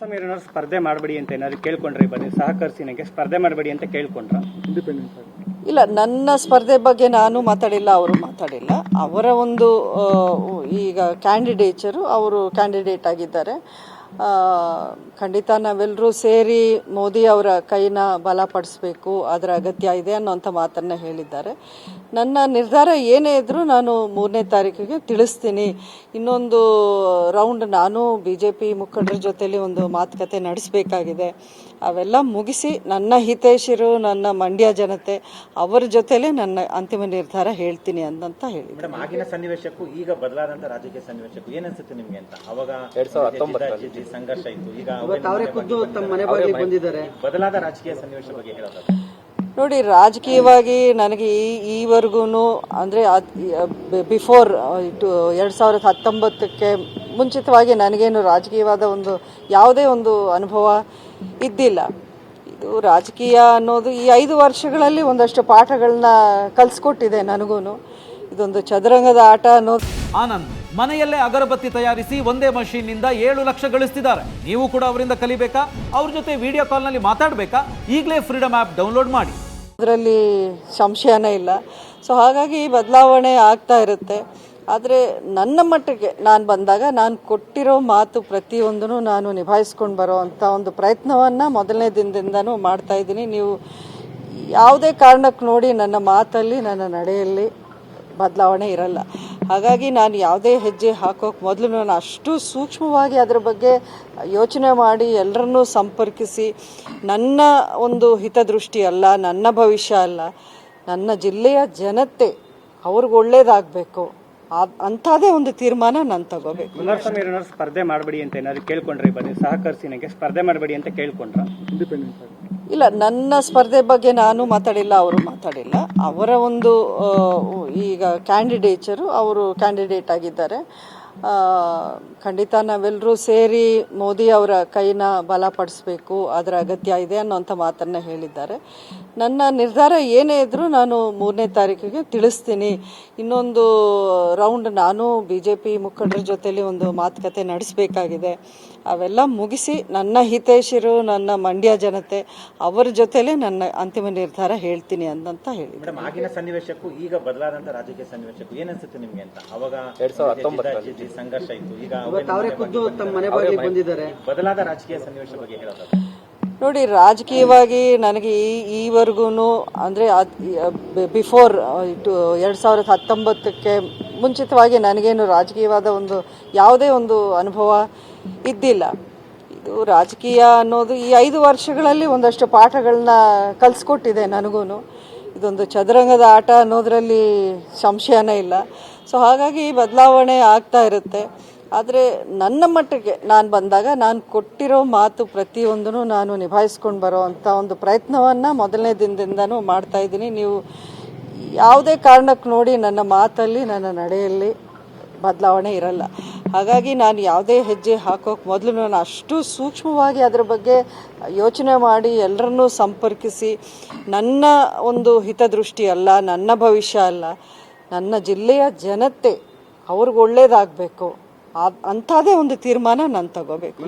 ಕುಮಾರಸ್ವಾಮಿ ಏನಾದ್ರು ಸ್ಪರ್ಧೆ ಮಾಡಬೇಡಿ ಅಂತ ಏನಾದ್ರು ಕೇಳ್ಕೊಂಡ್ರೆ ಬನ್ನಿ ಸಹಕರಿಸಿ ನನಗೆ ಸ್ಪರ್ಧೆ ಮಾಡಬೇಡಿ ಅಂತ ಕೇಳ್ಕೊಂಡ್ರ. ಇಲ್ಲ ನನ್ನ ಸ್ಪರ್ಧೆ ಬಗ್ಗೆ ನಾನು ಮಾತಾಡಿಲ್ಲ ಅವರು ಮಾತಾಡಿಲ್ಲ. ಅವರ ಒಂದು ಈಗ ಕ್ಯಾಂಡಿಡೇಚರು ಅವರು ಕ್ಯಾಂಡಿಡೇಟ್ ಆಗಿದ್ದಾರೆ. ಖಂಡಿತ ನಾವೆಲ್ಲರೂ ಸೇರಿ ಮೋದಿ ಅವರ ಕೈನ ಬಲಪಡಿಸಬೇಕು ಅದರ ಅಗತ್ಯ ಇದೆ ಅನ್ನೋಂಥ ಮಾತನ್ನ ಹೇಳಿದ್ದಾರೆ. ನನ್ನ ನಿರ್ಧಾರ ಏನೇ ಇದ್ರೂ ನಾನು ಮೂರನೇ ತಾರೀಕಿಗೆ ತಿಳಿಸ್ತೀನಿ. ಇನ್ನೊಂದು ರೌಂಡ್ ನಾನು ಬಿ ಜೆ ಪಿ ಮುಖಂಡರ ಜೊತೆಲಿ ಒಂದು ಮಾತುಕತೆ ನಡೆಸಬೇಕಾಗಿದೆ. ಅವೆಲ್ಲ ಮುಗಿಸಿ ನನ್ನ ಹಿತೈಷಿರು ನನ್ನ ಮಂಡ್ಯ ಜನತೆ ಅವರ ಜೊತೆಲೇ ನನ್ನ ಅಂತಿಮ ನಿರ್ಧಾರ ಹೇಳ್ತೀನಿ ಅಂತ ಹೇಳಿದ್ರು ಮೇಡಮ್ ಆಗಿನ ಸನ್ನಿವೇಶಕ್ಕೂ ಈಗ ಬದಲಾದಂತ ರಾಜಕೀಯ ಸನ್ನಿವೇಶಕ್ಕೂ ಏನಿಸುತ್ತೆ ಅನ್ಸುತ್ತೆ ನಿಮ್ಗೆ ಅಂತ? ಅವಾಗ ಜಿ ಸಂಘರ್ಷ ಇತ್ತು. ಈಗ ಅವರೇ ಖುದ್ದು ತಮ್ಮ ಮನೆ ಬಾಗಿಲಿಗೆ ಬಂದಿದ್ದಾರೆ. ಬದಲಾದ ರಾಜಕೀಯ ಸನ್ನಿವೇಶ ಬಗ್ಗೆ ಹೇಳೋದಾದ್ರೆ ನೋಡಿ ರಾಜಕೀಯವಾಗಿ ನನಗೆ ಈ ಈವರೆಗೂ ಅಂದರೆ ಬಿಫೋರ್ ಟು ಎರಡು ಸಾವಿರದ ಹತ್ತೊಂಬತ್ತಕ್ಕೆ ಮುಂಚಿತವಾಗಿ ನನಗೇನು ರಾಜಕೀಯವಾದ ಒಂದು ಯಾವುದೇ ಒಂದು ಅನುಭವ ಇದ್ದಿಲ್ಲ. ಇದು ರಾಜಕೀಯ ಅನ್ನೋದು ಈ ಐದು ವರ್ಷಗಳಲ್ಲಿ ಒಂದಷ್ಟು ಪಾಠಗಳನ್ನ ಕಲಿಸ್ಕೊಟ್ಟಿದೆ ನನಗೂ ಇದೊಂದು ಚದುರಂಗದ ಆಟ ಅನ್ನೋದು. ಆನಂದ್. ಮನೆಯಲ್ಲೇ ಅಗರಬತ್ತಿ ತಯಾರಿಸಿ ಒಂದೇ ಮಷೀನ್ನಿಂದ ಏಳು ಲಕ್ಷ ಗಳಿಸ್ತಿದ್ದಾರೆ. ನೀವು ಕೂಡ ಅವರಿಂದ ಕಲಿಬೇಕಾ? ಅವ್ರ ಜೊತೆ ವಿಡಿಯೋ ಕಾಲ್ನಲ್ಲಿ ಮಾತಾಡಬೇಕಾ? ಈಗಲೇ ಫ್ರೀಡಮ್ ಆ್ಯಪ್ ಡೌನ್ಲೋಡ್ ಮಾಡಿ. ಅದರಲ್ಲಿ ಸಂಶಯನೇ ಇಲ್ಲ. ಸೊ ಹಾಗಾಗಿ ಬದಲಾವಣೆ ಆಗ್ತಾ ಇರುತ್ತೆ. ಆದರೆ ನನ್ನ ಮಟ್ಟಿಗೆ ನಾನು ಬಂದಾಗ ನಾನು ಕೊಟ್ಟಿರೋ ಮಾತು ಪ್ರತಿಯೊಂದನ್ನು ನಾನು ನಿಭಾಯಿಸ್ಕೊಂಡು ಬರೋ ಅಂಥ ಒಂದು ಪ್ರಯತ್ನವನ್ನು ಮೊದಲನೇ ದಿನದಿಂದನೂ ಮಾಡ್ತಾ ಇದ್ದೀನಿ. ನೀವು ಯಾವುದೇ ಕಾರಣಕ್ಕೆ ನೋಡಿ ನನ್ನ ಮಾತಲ್ಲಿ, ನನ್ನ ನಡೆಯಲ್ಲಿ ಬದಲಾವಣೆ ಇರಲ್ಲ. ಹಾಗಾಗಿ ನಾನು ಯಾವುದೇ ಹೆಜ್ಜೆ ಹಾಕೋಕೆ ಮೊದಲು ನಾನು ಅಷ್ಟು ಸೂಕ್ಷ್ಮವಾಗಿ ಅದರ ಬಗ್ಗೆ ಯೋಚನೆ ಮಾಡಿ ಎಲ್ಲರನ್ನೂ ಸಂಪರ್ಕಿಸಿ ನನ್ನ ಒಂದು ಹಿತದೃಷ್ಟಿ ಅಲ್ಲ ನನ್ನ ಭವಿಷ್ಯ ಅಲ್ಲ ನನ್ನ ಜಿಲ್ಲೆಯ ಜನತೆ ಅವ್ರಿಗೆ ಒಳ್ಳೇದಾಗಬೇಕು. ಅಂಥದ್ದೇ ಒಂದು ತೀರ್ಮಾನ ನಾನು ತಗೋಬೇಕು. ಕುಮಾರಸ್ವಾಮಿ ಸ್ಪರ್ಧೆ ಮಾಡಬೇಡಿ ಅಂತ ಏನಾದ್ರು ಕೇಳ್ಕೊಂಡ್ರಿ ಬನ್ನಿ ಸಹಕರಿಸಿ ನನಗೆ ಸ್ಪರ್ಧೆ ಮಾಡಬೇಡಿ ಅಂತ ಕೇಳ್ಕೊಂಡ್ರ? ಇಲ್ಲ, ನನ್ನ ಸ್ಪರ್ಧೆ ಬಗ್ಗೆ ನಾನು ಮಾತಾಡಿಲ್ಲ, ಅವರು ಮಾತಾಡಿಲ್ಲ. ಅವರ ಒಂದು ಈಗ ಕ್ಯಾಂಡಿಡೇಚರು ಅವರು ಕ್ಯಾಂಡಿಡೇಟ್ ಆಗಿದ್ದಾರೆ. ಖಂಡಿತ ನಾವೆಲ್ಲರೂ ಸೇರಿ ಮೋದಿ ಅವರ ಕೈನ ಬಲಪಡಿಸಬೇಕು ಅದರ ಅಗತ್ಯ ಇದೆ ಅನ್ನೋಂಥ ಮಾತನ್ನ ಹೇಳಿದ್ದಾರೆ. ನನ್ನ ನಿರ್ಧಾರ ಏನೇ ಇದ್ರೂ ನಾನು ಮೂರನೇ ತಾರೀಕಿಗೆ ತಿಳಿಸ್ತೀನಿ. ಇನ್ನೊಂದು ರೌಂಡ್ ನಾನು ಬಿ ಜೆ ಪಿ ಮುಖಂಡರ ಜೊತೆಲಿ ಒಂದು ಮಾತುಕತೆ ನಡೆಸಬೇಕಾಗಿದೆ. ಅವೆಲ್ಲ ಮುಗಿಸಿ ನನ್ನ ಹಿತೈಷಿರು ನನ್ನ ಮಂಡ್ಯ ಜನತೆ ಅವರ ಜೊತೆಲೇ ನನ್ನ ಅಂತಿಮ ನಿರ್ಧಾರ ಹೇಳ್ತೀನಿ ಅಂತ ಹೇಳಿ ಆಗಿನ ಸನ್ನಿವೇಶಕ್ಕೂ ಈಗ ಬದಲಾದಂತ ರಾಜಕೀಯ ಸನ್ನಿವೇಶಕ್ಕೂ ಏನನ್ಸುತ್ತೆ ನಿಮಗೆ ನಿಮ್ಗೆ ಅಂತ? ಅವಾಗ ಸಂಘರ್ಷ ಇತ್ತು ಈಗ ಅವರೇ ಖುದ್ದು ತಮ್ಮ ಮನೆ ಬಾಗಿಲಿಗೆ ಬಂದಿದ್ದಾರೆ. ಬದಲಾದ ರಾಜಕೀಯ ಸನ್ನಿವೇಶ ಬಗ್ಗೆ ಹೇಳೋದಾದ್ರೆ. ನೋಡಿ ರಾಜಕೀಯವಾಗಿ ನನಗೆ ಈ ಈವರೆಗೂ ಅಂದರೆ ಬಿಫೋರ್ ಎರಡು ಸಾವಿರದ ಹತ್ತೊಂಬತ್ತಕ್ಕೆ ಮುಂಚಿತವಾಗಿ ನನಗೇನು ರಾಜಕೀಯವಾದ ಒಂದು ಯಾವುದೇ ಒಂದು ಅನುಭವ ಇದ್ದಿಲ್ಲ. ಇದು ರಾಜಕೀಯ ಅನ್ನೋದು ಈ ಐದು ವರ್ಷಗಳಲ್ಲಿ ಒಂದಷ್ಟು ಪಾಠಗಳನ್ನ ಕಲಿಸ್ಕೊಟ್ಟಿದೆ ನನಗೂ ಇದೊಂದು ಚದುರಂಗದ ಆಟ ಅನ್ನೋದರಲ್ಲಿ ಸಂಶಯನೇ ಇಲ್ಲ. ಸೊ ಹಾಗಾಗಿ ಬದಲಾವಣೆ ಆಗ್ತಾ ಇರುತ್ತೆ. ಆದರೆ ನನ್ನ ಮಟ್ಟಿಗೆ ನಾನು ಬಂದಾಗ ನಾನು ಕೊಟ್ಟಿರೋ ಮಾತು ಪ್ರತಿಯೊಂದನ್ನು ನಾನು ನಿಭಾಯಿಸ್ಕೊಂಡು ಬರೋ ಅಂಥ ಒಂದು ಪ್ರಯತ್ನವನ್ನು ಮೊದಲನೇ ದಿನದಿಂದನೂ ಮಾಡ್ತಾ ಇದ್ದೀನಿ. ನೀವು ಯಾವುದೇ ಕಾರಣಕ್ಕೆ ನೋಡಿ ನನ್ನ ಮಾತಲ್ಲಿ, ನನ್ನ ನಡೆಯಲ್ಲಿ ಬದಲಾವಣೆ ಇರಲ್ಲ. ಹಾಗಾಗಿ ನಾನು ಯಾವುದೇ ಹೆಜ್ಜೆ ಹಾಕೋಕೆ ಮೊದಲು ನಾನು ಅಷ್ಟು ಸೂಕ್ಷ್ಮವಾಗಿ ಅದರ ಬಗ್ಗೆ ಯೋಚನೆ ಮಾಡಿ ಎಲ್ಲರನ್ನೂ ಸಂಪರ್ಕಿಸಿ, ನನ್ನ ಒಂದು ಹಿತದೃಷ್ಟಿ ಅಲ್ಲ, ನನ್ನ ಭವಿಷ್ಯ ಅಲ್ಲ, ನನ್ನ ಜಿಲ್ಲೆಯ ಜನತೆ ಅವ್ರಿಗೆ ಒಳ್ಳೇದಾಗಬೇಕು. ಅಂಥದ್ದೇ ಒಂದು ತೀರ್ಮಾನ ನಾನು ತಗೋಬೇಕು.